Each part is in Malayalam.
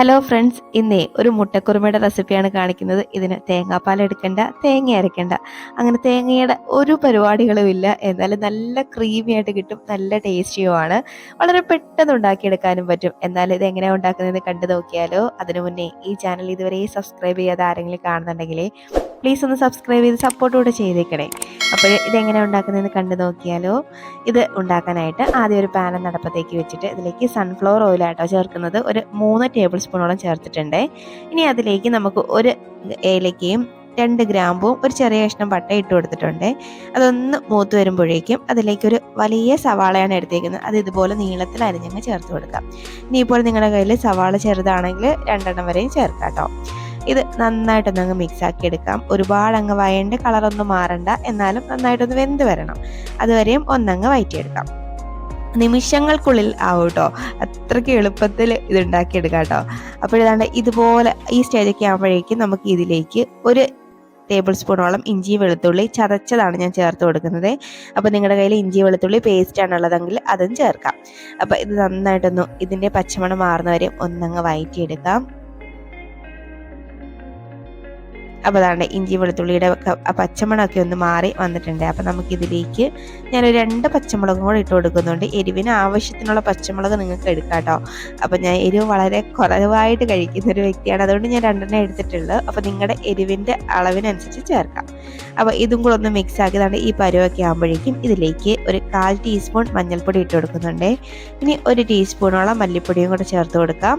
ഹലോ ഫ്രണ്ട്സ് ഇന്നേ ഒരു മുട്ടക്കുറുമയുടെ റെസിപ്പിയാണ് കാണിക്കുന്നത്. ഇതിന് തേങ്ങാപ്പാൽ എടുക്കണ്ട തേങ്ങ അരയ്ക്കണ്ട അങ്ങനെ തേങ്ങയുടെ ഒരു പരിപാടികളും ഇല്ല. എന്നാലും നല്ല ക്രീമി ആയിട്ട് കിട്ടും നല്ല ടേസ്റ്റിയുമാണ് വളരെ പെട്ടെന്ന് ഉണ്ടാക്കിയെടുക്കാനും പറ്റും. എന്നാലും ഇത് എങ്ങനെയാണ് ഉണ്ടാക്കുന്നതെന്ന് കണ്ടു നോക്കിയാലോ. അതിനു മുന്നേ ഈ ചാനൽ ഇതുവരെ സബ്സ്ക്രൈബ് ചെയ്യാതെ ആരെങ്കിലും കാണുന്നുണ്ടെങ്കിൽ പ്ലീസ് ഒന്ന് സബ്സ്ക്രൈബ് ചെയ്ത് സപ്പോർട്ട് കൂടെ ചെയ്തേക്കണേ. അപ്പോൾ ഇതെങ്ങനെ ഉണ്ടാക്കുന്നതെന്ന് കണ്ടു നോക്കിയാലോ. ഇത് ഉണ്ടാക്കാനായിട്ട് ആദ്യം ഒരു പാൻ നടപ്പത്തേക്ക് വെച്ചിട്ട് ഇതിലേക്ക് സൺഫ്ലവർ ഓയിലാട്ടോ ചേർക്കുന്നത് ഒരു മൂന്ന് ടേബിൾ സ്പൂണോളം ചേർത്തിട്ടുണ്ട്. ഇനി അതിലേക്ക് നമുക്ക് ഒരു ഏലക്കയും രണ്ട് ഗ്രാമ്പും ഒരു ചെറിയ കഷ്ണം പട്ട ഇട്ട് കൊടുത്തിട്ടുണ്ട്. അതൊന്ന് മൂത്ത് വരുമ്പോഴേക്കും അതിലേക്കൊരു വലിയ സവാളയാണ് എടുത്തേക്കുന്നത്. അത് ഇതുപോലെ നീളത്തിൽ അരിഞ്ഞങ്ങ് ചേർത്ത് കൊടുക്കാം. ഇനിയിപ്പോൾ നിങ്ങളുടെ കയ്യിൽ സവാള ചെറുതാണെങ്കിൽ രണ്ടെണ്ണം വരെയും ചേർക്കാം കേട്ടോ ഇത് നന്നായിട്ടൊന്ന് അങ്ങ് മിക്സ് ആക്കി എടുക്കാം. ഒരുപാട് അങ്ങ് വയന്റെ കളറൊന്നും മാറണ്ട. എന്നാലും നന്നായിട്ടൊന്ന് വെന്ത് വരണം. അതുവരെയും ഒന്നങ്ങ് വയറ്റിയെടുക്കാം. നിമിഷങ്ങൾക്കുള്ളിൽ ആവും കേട്ടോ അത്രയ്ക്ക് എളുപ്പത്തിൽ ഇത് ഉണ്ടാക്കിയെടുക്കാം കേട്ടോ അപ്പോൾ ഇതാണ്ട് ഇതുപോലെ ഈ സ്റ്റേജൊക്കെ ആകുമ്പോഴേക്കും നമുക്ക് ഇതിലേക്ക് ഒരു ടേബിൾ സ്പൂണോളം ഇഞ്ചി വെളുത്തുള്ളി ചതച്ചതാണ് ഞാൻ ചേർത്ത് കൊടുക്കുന്നത്. അപ്പോൾ നിങ്ങളുടെ കയ്യിൽ ഇഞ്ചി വെളുത്തുള്ളി പേസ്റ്റ് ആണുള്ളതെങ്കിൽ അതും ചേർക്കാം. അപ്പോൾ ഇത് നന്നായിട്ടൊന്ന് ഇതിന്റെ പച്ചമണം മാറുന്നവരെയും ഒന്നങ്ങ് വയറ്റിയെടുക്കാം. അപ്പോൾ അതാണ് ഇഞ്ചി വെളുത്തുള്ളിയുടെ പച്ചമുളകൊക്കെ ഒന്ന് മാറി വന്നിട്ടുണ്ട്. അപ്പോൾ നമുക്കിതിലേക്ക് ഞാൻ രണ്ട് പച്ചമുളകും കൂടെ ഇട്ട് കൊടുക്കുന്നുണ്ട്. എരിവിന് ആവശ്യത്തിനുള്ള പച്ചമുളക് നിങ്ങൾക്ക് എടുക്കാം കേട്ടോ അപ്പോൾ ഞാൻ എരിവ് വളരെ കുറവായിട്ട് കഴിക്കുന്ന ഒരു വ്യക്തിയാണ്. അതുകൊണ്ട് ഞാൻ രണ്ടെണ്ണം എടുത്തിട്ടുള്ളൂ. അപ്പോൾ നിങ്ങളുടെ എരിവിന്റെ അളവിനനുസരിച്ച് ചേർക്കാം. അപ്പോൾ ഇതും കൂടെ ഒന്ന് മിക്സ് ആക്കിയതാണ് ഈ പരുവൊക്കെ ആകുമ്പോഴേക്കും ഇതിലേക്ക് ഒരു കാൽ ടീസ്പൂൺ മഞ്ഞൾപ്പൊടി ഇട്ട് കൊടുക്കുന്നുണ്ട്. ഇനി ഒരു ടീസ്പൂണോളം മല്ലിപ്പൊടിയും കൂടെ ചേർത്ത് കൊടുക്കാം.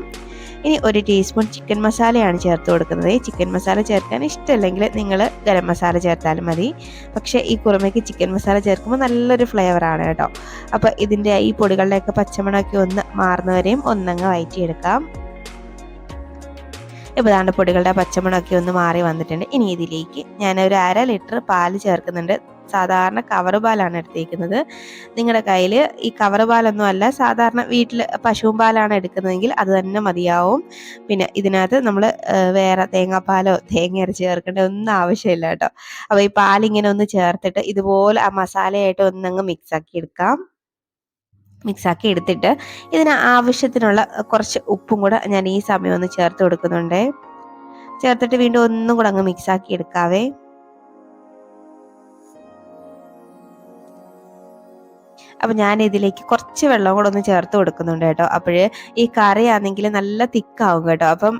ഇനി ഒരു ടീസ്പൂൺ ചിക്കൻ മസാലയാണ് ചേർത്ത് കൊടുക്കുന്നത്. ചിക്കൻ മസാല ചേർക്കാൻ ഇഷ്ടമല്ലെങ്കിൽ നിങ്ങൾ ഗരം മസാല ചേർത്താലും മതി. പക്ഷേ ഈ കുറുമയ്ക്ക് ചിക്കൻ മസാല ചേർക്കുമ്പോൾ നല്ലൊരു ഫ്ലേവറാണ് കേട്ടോ. അപ്പോൾ ഇതിന്റെ ഈ പൊടികളുടെയൊക്കെ പച്ചമണമൊക്കെ ഒന്ന് മാറുന്നവരെയും ഒന്നങ്ങ് വയറ്റിയെടുക്കാം. ഇപ്പോൾ ദാണ്ട് പൊടികളുടെ പച്ചമണമൊക്കെ ഒന്ന് മാറി വന്നിട്ടുണ്ട്. ഇനി ഇതിലേക്ക് ഞാൻ ഒരു അര ലിറ്റർ പാൽ ചേർക്കുന്നുണ്ട്. സാധാരണ കവർ പാലാണ് എടുത്തേക്കുന്നത്. നിങ്ങളുടെ കയ്യിൽ ഈ കവർ പാലൊന്നും അല്ല സാധാരണ വീട്ടിൽ പശുവും പാലാണ് എടുക്കുന്നതെങ്കിൽ അത് തന്നെ മതിയാവും. പിന്നെ ഇതിനകത്ത് നമ്മൾ വേറെ തേങ്ങാപ്പാലോ തേങ്ങ അരച്ച് ചേർക്കേണ്ട ഒന്നും ആവശ്യമില്ല കേട്ടോ. അപ്പോൾ ഈ പാലിങ്ങനെ ഒന്ന് ചേർത്തിട്ട് ഇതുപോലെ ആ മസാലയായിട്ട് ഒന്നങ്ങ് മിക്സ് ആക്കി എടുക്കാം. മിക്സാക്കി എടുത്തിട്ട് ഇതിന് ആവശ്യത്തിനുള്ള കുറച്ച് ഉപ്പും കൂടെ ഞാൻ ഈ സമയം ഒന്ന് ചേർത്ത് കൊടുക്കുന്നുണ്ട്. ചേർത്തിട്ട് വീണ്ടും ഒന്നും കൂടെ അങ്ങ് മിക്സാക്കി എടുക്കാവേ. അപ്പം ഞാൻ ഇതിലേക്ക് കുറച്ച് വെള്ളം കൂടെ ഒന്ന് ചേർത്ത് കൊടുക്കുന്നുണ്ട് കേട്ടോ. അപ്പോൾ ഈ കറി ആണെങ്കിൽ നല്ല തിക്കാവും കേട്ടോ. അപ്പം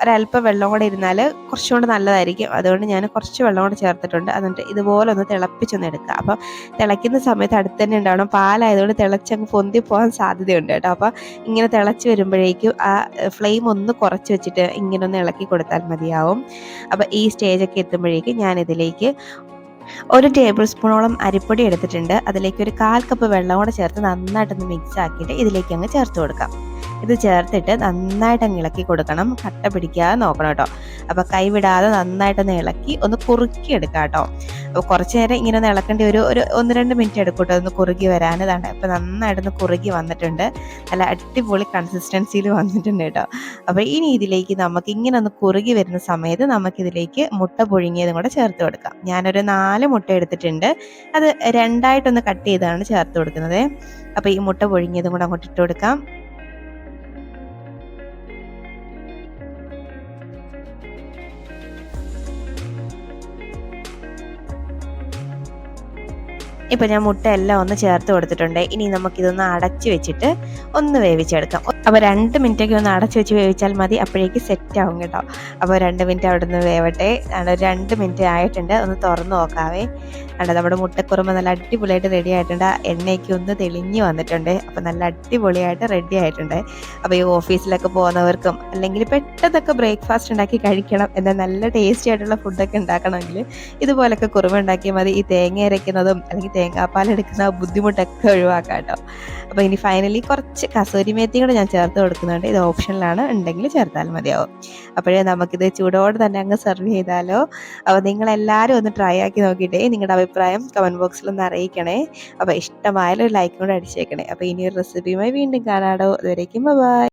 ഒരല്പം വെള്ളം കൂടെ ഇരുന്നാൽ കുറച്ചും കൂടെ നല്ലതായിരിക്കും. അതുകൊണ്ട് ഞാൻ കുറച്ച് വെള്ളം കൂടെ ചേർത്തിട്ടുണ്ട്. എന്നിട്ട് ഇതുപോലെ ഒന്ന് തിളപ്പിച്ചൊന്ന് എടുക്കുക. അപ്പം തിളയ്ക്കുന്ന സമയത്ത് അടുത്ത് തന്നെ ഉണ്ടാവണം. പാലായതുകൊണ്ട് തിളച്ചങ്ങ് പൊന്തി പോകാൻ സാധ്യതയുണ്ട് കേട്ടോ. അപ്പം ഇങ്ങനെ തിളച്ച് വരുമ്പോഴേക്കും ആ ഫ്ലെയിം ഒന്ന് കുറച്ച് വെച്ചിട്ട് ഇങ്ങനെ ഒന്ന് ഇളക്കി കൊടുത്താൽ മതിയാവും. അപ്പം ഈ സ്റ്റേജൊക്കെ എത്തുമ്പോഴേക്കും ഞാനിതിലേക്ക് ഒരു ടേബിൾ സ്പൂണോളം അരിപ്പൊടി എടുത്തിട്ടുണ്ട്. അതിലേക്ക് ഒരു കാൽ കപ്പ് വെള്ളം കൂടെ ചേർത്ത് നന്നായിട്ടൊന്ന് മിക്സ് ആക്കിയിട്ട് ഇതിലേക്ക് അങ്ങ് ചേർത്ത് കൊടുക്കാം. ഇത് ചേർത്തിട്ട് നന്നായിട്ട് അങ്ങ് ഇളക്കി കൊടുക്കണം. കട്ട പിടിക്കാതെ നോക്കണം കേട്ടോ. അപ്പോൾ കൈവിടാതെ നന്നായിട്ടൊന്ന് ഇളക്കി ഒന്ന് കുറുക്കി എടുക്കാം കേട്ടോ. അപ്പോൾ കുറച്ച് നേരം ഇങ്ങനെ ഒന്ന് ഇളക്കേണ്ടി ഒരു ഒരു ഒന്ന് രണ്ട് മിനിറ്റ് എടുക്കും ഒന്ന് കുറുകി വരാൻ. ഇതാണ്. അപ്പോൾ നന്നായിട്ടൊന്ന് കുറുകി വന്നിട്ടുണ്ട്. നല്ല അടിപൊളി കൺസിസ്റ്റൻസിയിൽ വന്നിട്ടുണ്ട് കേട്ടോ. അപ്പോൾ ഇനി ഇതിലേക്ക് നമുക്ക് ഇങ്ങനെ ഒന്ന് കുറുകി വരുന്ന സമയത്ത് നമുക്കിതിലേക്ക് മുട്ട പുഴുങ്ങിയതും കൂടെ ചേർത്ത് കൊടുക്കാം. ഞാനൊരു നാല് മുട്ട എടുത്തിട്ടുണ്ട്. അത് രണ്ടായിട്ടൊന്ന് കട്ട് ചെയ്താണ് ചേർത്ത് കൊടുക്കുന്നത്. അപ്പോൾ ഈ മുട്ട പുഴുങ്ങിയതും കൂടെ അങ്ങോട്ട് ഇട്ട് കൊടുക്കാം. ഇപ്പം ഞാൻ മുട്ട എല്ലാം ഒന്ന് ചേർത്ത് കൊടുത്തിട്ടുണ്ട്. ഇനി നമുക്കിതൊന്ന് അടച്ചു വെച്ചിട്ട് ഒന്ന് വേവിച്ചെടുക്കാം. അപ്പോൾ രണ്ട് മിനിറ്റൊക്കെ ഒന്ന് അടച്ചു വെച്ച് വേവിച്ചാൽ മതി. അപ്പോഴേക്ക് സെറ്റ് ആവും കേട്ടോ. അപ്പോൾ രണ്ട് മിനിറ്റ് അവിടെ നിന്ന് വേവട്ടെ രണ്ട് മിനിറ്റ് ആയിട്ടുണ്ട്. ഒന്ന് തുറന്ന് നോക്കാവേ. കണ്ടോ നമ്മുടെ മുട്ടക്കുറുമ നല്ല അടിപൊളിയായിട്ട് റെഡി ആയിട്ടുണ്ട്. എണ്ണയ്ക്ക് ഒന്ന് തെളിഞ്ഞ് വന്നിട്ടുണ്ട്. അപ്പോൾ നല്ല അടിപൊളിയായിട്ട് റെഡി ആയിട്ടുണ്ട്. അപ്പോൾ ഈ ഓഫീസിലൊക്കെ പോകുന്നവർക്കും അല്ലെങ്കിൽ പെട്ടെന്നൊക്കെ ബ്രേക്ക്ഫാസ്റ്റ് ഉണ്ടാക്കി കഴിക്കണം എന്നാൽ നല്ല ടേസ്റ്റി ആയിട്ടുള്ള ഫുഡൊക്കെ ഉണ്ടാക്കണമെങ്കിൽ ഇതുപോലൊക്കെ കുറുമ ഉണ്ടാക്കിയാൽ മതി. ഈ തേങ്ങ അരയ്ക്കുന്നതും അല്ലെങ്കിൽ തേങ്ങാപ്പാൽ എടുക്കുന്ന ബുദ്ധിമുട്ടൊക്കെ ഒഴിവാക്കാം കേട്ടോ അപ്പോൾ ഇനി ഫൈനലി കുറച്ച് കസൂരി മേത്തി കൂടെ ഞാൻ ചേർത്ത് കൊടുക്കുന്നുണ്ട്. ഇത് ഓപ്ഷനിലാണ് ഉണ്ടെങ്കിൽ ചേർത്താൽ മതിയാവും. അപ്പോഴേ നമുക്കിത് ചൂടോടെ തന്നെ അങ്ങ് സെർവ് ചെയ്താലോ. അപ്പോൾ നിങ്ങളെല്ലാവരും ഒന്ന് ട്രൈ ആക്കി നോക്കിയിട്ടേ നിങ്ങളുടെ അഭിപ്രായം കമന്റ് ബോക്സിൽ ഒന്ന് അറിയിക്കണേ. അപ്പോൾ ഇഷ്ടമായാലും ഒരു ലൈക്കും കൂടെ അടിച്ചേക്കണേ. അപ്പോൾ ഇനി ഒരു റെസിപ്പിയുമായി വീണ്ടും കാണാടോ അതുവരേക്കും ബൈ